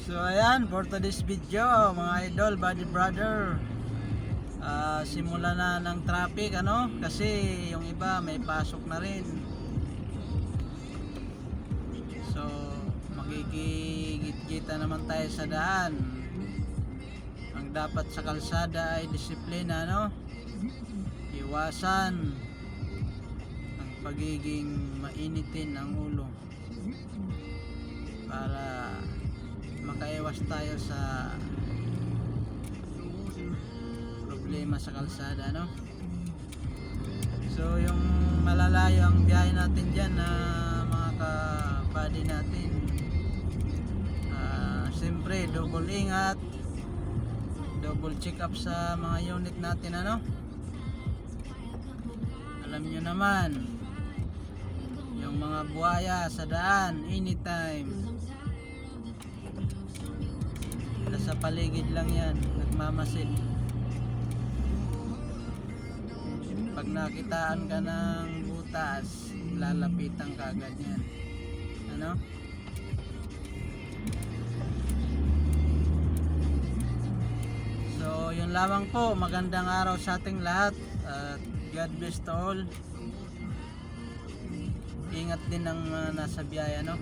So ayan, for today's video, mga idol, body brother. Ah, simula na ng traffic ano kasi yung iba may pasok na rin. So magigigit-kita naman tayo sa daan. Ang dapat sa kalsada ay disiplina no. Iwasan ang pagiging mainitin ng ulo para makaiwas tayo sa problema sa kalsada no? So yung malalayo ang biyahe natin dyan na mga kabady natin Ah, siyempre double ingat double check up sa mga unit natin ano? Alam nyo naman yung mga buhaya sa daan anytime nasa paligid lang yan. Nagmamasid. Pag nakitaan ka ng butas lalapitan ka agad yan. Ano? So yun lamang po. Magandang araw sa ating lahat. At God bless to all. Ingat din ang mga nasa biyaya no